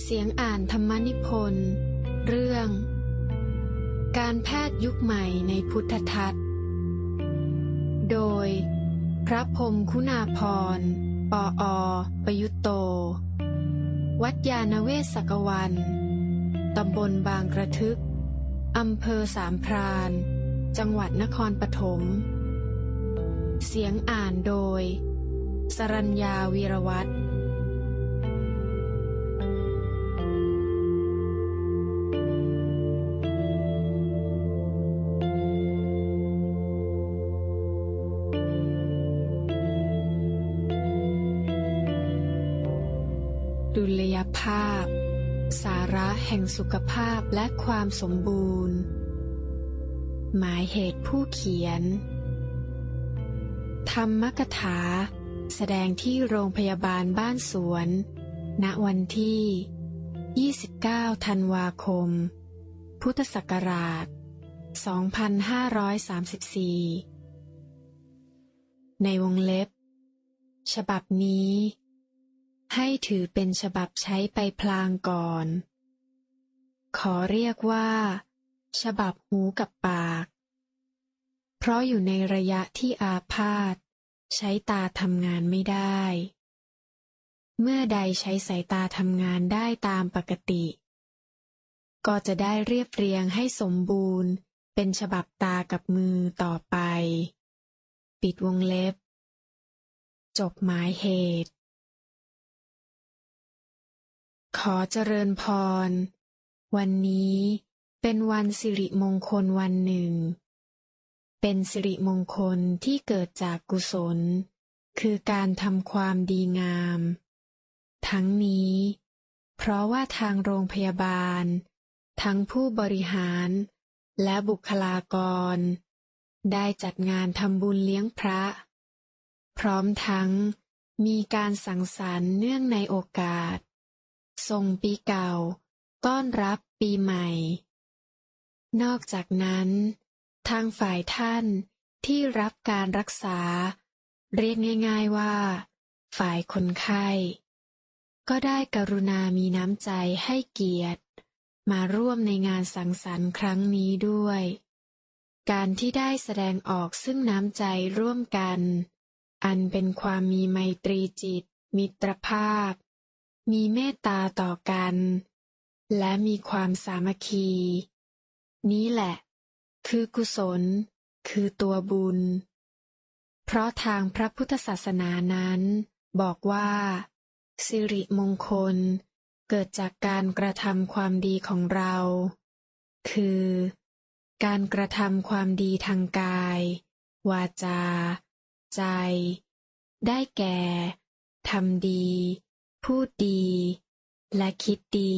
เสียงอ่านธรรมนิพนธ์เรื่อง การแพทย์ยุคใหม่ในพุทธทัศน์ โดย พระพรมคุณาพร ปออ ประยุตโต วัดยาณเวศกวัน ตำบลบางกระทึก อำเภอสามพราน จังหวัดนครปฐม เสียงอ่านโดย สรัญญาวีรวัตร ดุลยภาพ สาระแห่งสุขภาพและความสมบูรณ์ หมายเหตุผู้เขียน ธรรมกถา แสดงที่โรงพยาบาลบ้านสวน ณวันที่ 29 ธันวาคม พุทธศักราช 2534 ในวงเล็บ ฉบับนี้ ให้ถือเป็นฉบับใช้ไปพลางก่อน ขอเรียกว่า ฉบับหูกับปาก เพราะอยู่ในระยะที่อาพาธใช้ตาทำงานไม่ได้ เมื่อใดใช้สายตาทำงานได้ตามปกติ ก็จะได้เรียบเรียงให้สมบูรณ์ เป็นฉบับตากับมือต่อไป ปิดวงเล็บ จบหมายเหตุ ขอเจริญพร วันนี้เป็นวันสิริมงคลวันหนึ่ง เป็นสิริมงคลที่เกิดจากกุศล คือการทำความดีงาม ทั้งนี้ เพราะว่าทางโรงพยาบาล ทั้งผู้บริหาร และบุคลากร ได้จัดงานทำบุญเลี้ยงพระ พร้อมทั้งมีการสังสรรค์เนื่องในโอกาส ส่งปีเก่า ต้อนรับปีใหม่ นอกจากนั้น ทางฝ่ายท่านที่รับการรักษา เรียกง่ายๆว่า ฝ่ายคนไข้ ก็ได้กรุณามีน้ำใจให้เกียรติ มาร่วมในงานสังสรรค์ครั้งนี้ด้วย การที่ได้แสดงออกซึ่งน้ำใจร่วมกัน อันเป็นความมีไมตรีจิต มิตรภาพ มีเมตตาต่อกัน และมีความสามัคคี นี้แหละ คือกุศล คือตัวบุญ เพราะทางพระพุทธศาสนานั้น บอกว่า สิริมงคล เกิดจากการกระทำความดีของเรา คือ การกระทำความดีทางกาย วาจา ใจ ได้แก่ทำดี พูดดี และคิดดี